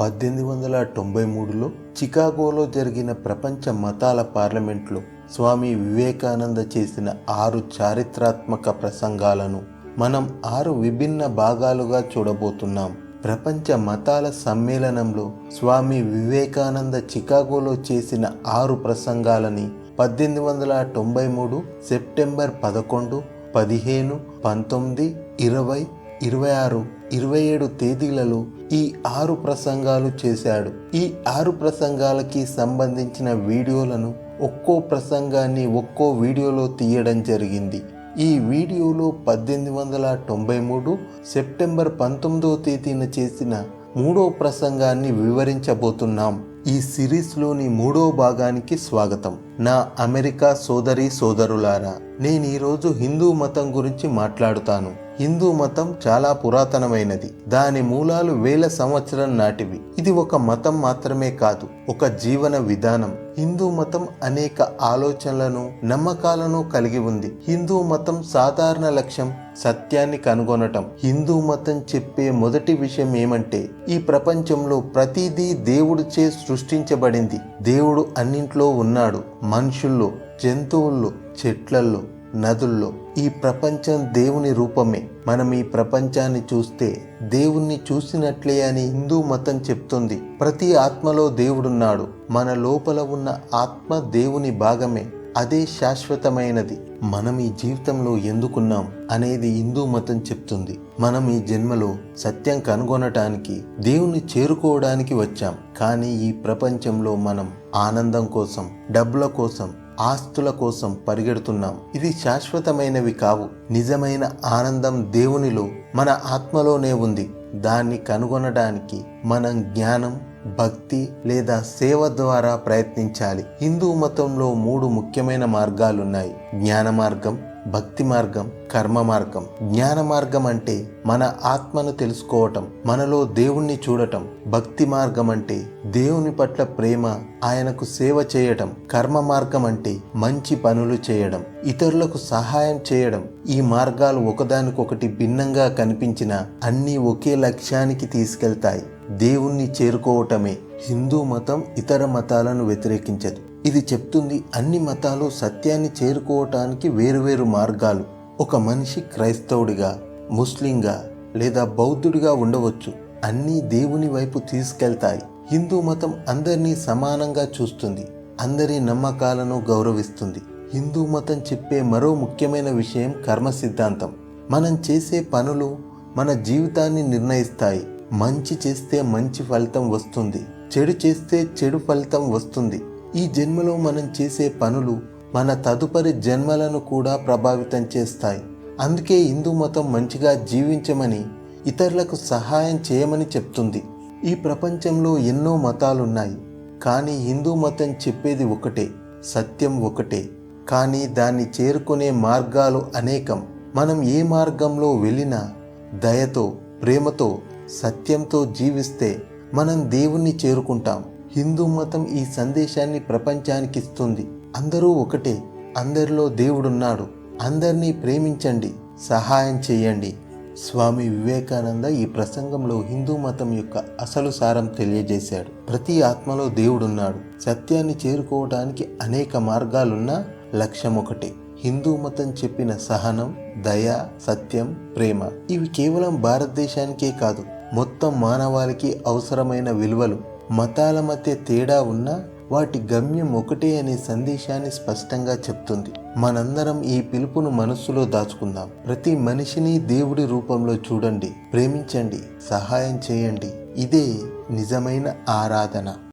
పద్దెనిమిది వందల తొంభై మూడులో చికాగోలో జరిగిన ప్రపంచ మతాల పార్లమెంట్లో స్వామి వివేకానంద చేసిన ఆరు చారిత్రాత్మక ప్రసంగాలను మనం ఆరు విభిన్న భాగాలుగా చూడబోతున్నాం. ప్రపంచ మతాల సమ్మేళనంలో స్వామి వివేకానంద చికాగోలో చేసిన ఆరు ప్రసంగాలని పద్దెనిమిది వందల తొంభై మూడు సెప్టెంబర్ పదకొండు పదిహేను పంతొమ్మిది ఇరవై ఇరవై ఆరు ఇరవై ఏడు తేదీలలో ఈ ఆరు ప్రసంగాలు చేశాడు. ఈ ఆరు ప్రసంగాలకి సంబంధించిన వీడియోలను ఒక్కో ప్రసంగాన్ని ఒక్కో వీడియోలో తీయడం జరిగింది. ఈ వీడియోలో పద్దెనిమిది వందల తొంభై మూడు సెప్టెంబర్ పంతొమ్మిదో తేదీన చేసిన మూడో ప్రసంగాన్ని వివరించబోతున్నాం. ఈ సిరీస్లోని మూడో భాగానికి స్వాగతం. నా అమెరికా సోదరి సోదరులారా నేను ఈరోజు హిందూ మతం గురించి మాట్లాడుతాను. హిందూ మతం చాలా పురాతనమైనది. దాని మూలాలు వేల సంవత్సరం నాటివి. ఇది ఒక మతం మాత్రమే కాదు ఒక జీవన విధానం. హిందూ మతం అనేక ఆలోచనలను నమ్మకాలను కలిగి ఉంది. హిందూ మతం సాధారణ లక్ష్యం సత్యాన్ని కనుగొనటం. హిందూ మతం చెప్పే మొదటి విషయం ఏమంటే ఈ ప్రపంచంలో ప్రతిదీ దేవుడిచే సృష్టించబడింది. దేవుడు అన్నింట్లో ఉన్నాడు. మనుషుల్లో జంతువుల్లో చెట్లల్లో నదుల్లో ఈ ప్రపంచం దేవుని రూపమే. మనం ఈ ప్రపంచాన్ని చూస్తే దేవుణ్ణి చూసినట్లే అని హిందూ మతం చెప్తుంది. ప్రతి ఆత్మలో దేవుడున్నాడు. మన లోపల ఉన్న ఆత్మ దేవుని భాగమే. అదే శాశ్వతమైనది. మనం ఈ జీవితంలో ఎందుకున్నాం అనేది హిందూ మతం చెప్తుంది. మనం ఈ జన్మలో సత్యం కనుగొనటానికి దేవుణ్ణి చేరుకోవడానికి వచ్చాం. కానీ ఈ ప్రపంచంలో మనం ఆనందం కోసం డబ్బుల కోసం ఆస్తుల కోసం పరిగెడుతున్నాం. ఇది శాశ్వతమైనవి కావు. నిజమైన ఆనందం దేవునిలో మన ఆత్మలోనే ఉంది. దాన్ని కనుగొనడానికి మనం జ్ఞానం భక్తి లేదా సేవ ద్వారా ప్రయత్నించాలి. హిందూ మతంలో మూడు ముఖ్యమైన మార్గాలున్నాయి. జ్ఞాన మార్గం భక్తి మార్గం కర్మ మార్గం జ్ఞాన మార్గం అంటే మన ఆత్మను తెలుసుకోవటం మనలో దేవుణ్ణి చూడటం. భక్తి మార్గం అంటే దేవుని పట్ల ప్రేమ ఆయనకు సేవ చేయటం. కర్మ మార్గం అంటే మంచి పనులు చేయడం ఇతరులకు సహాయం చేయడం. ఈ మార్గాలు ఒకదానికొకటి భిన్నంగా కనిపించిన అన్నీ ఒకే లక్ష్యానికి తీసుకెళ్తాయి. దేవుణ్ణి చేరుకోవటమే హిందూ మతం ఇతర మతాలను వ్యతిరేకించదు. ఇది చెప్తుంది అన్ని మతాలు సత్యాన్ని చేరుకోవటానికి వేరువేరు మార్గాలు. ఒక మనిషి క్రైస్తవుడిగా ముస్లింగా లేదా బౌద్ధుడిగా ఉండవచ్చు. అన్నీ దేవుని వైపు తీసుకెళ్తాయి. హిందూ మతం అందరినీ సమానంగా చూస్తుంది. అందరి నమ్మకాలను గౌరవిస్తుంది. హిందూ మతం చెప్పే మరో ముఖ్యమైన విషయం కర్మ సిద్ధాంతం. మనం చేసే పనులు మన జీవితాన్ని నిర్ణయిస్తాయి. మంచి చేస్తే మంచి ఫలితం వస్తుంది. చెడు చేస్తే చెడు ఫలితం వస్తుంది. ఈ జన్మలో మనం చేసే పనులు మన తదుపరి జన్మలను కూడా ప్రభావితం చేస్తాయి. అందుకే హిందూ మతం మంచిగా జీవించమని ఇతరులకు సహాయం చేయమని చెప్తుంది. ఈ ప్రపంచంలో ఎన్నో మతాలున్నాయి. కానీ హిందూ మతం చెప్పేది ఒకటే సత్యం ఒకటే. కానీ దాన్ని చేరుకునే మార్గాలు అనేకం. మనం ఏ మార్గంలో వెళ్ళినా దయతో ప్రేమతో సత్యంతో జీవిస్తే మనం దేవుణ్ణి చేరుకుంటాం. హిందూ మతం ఈ సందేశాన్ని ప్రపంచానికి ఇస్తుంది. అందరూ ఒకటే. అందరిలో దేవుడున్నాడు. అందరినీ ప్రేమించండి. సహాయం చేయండి. స్వామి వివేకానంద ఈ ప్రసంగంలో హిందూ మతం యొక్క అసలు సారం తెలియజేశాడు. ప్రతి ఆత్మలో దేవుడున్నాడు. సత్యాన్ని చేరుకోవడానికి అనేక మార్గాలున్నా లక్ష్యం ఒకటే హిందూ మతం చెప్పిన సహనం దయ సత్యం ప్రేమ ఇవి కేవలం భారతదేశానికే కాదు మొత్తం మానవాళికి అవసరమైన విలువలు. మతాల మధ్య తేడా ఉన్నా వాటి గమ్యం ఒకటే అనే సందేశాన్ని స్పష్టంగా చెప్తుంది. మనందరం ఈ పిలుపును మనస్సులో దాచుకుందాం. ప్రతి మనిషిని దేవుడి రూపంలో చూడండి ప్రేమించండి సహాయం చేయండి. ఇదే నిజమైన ఆరాధన.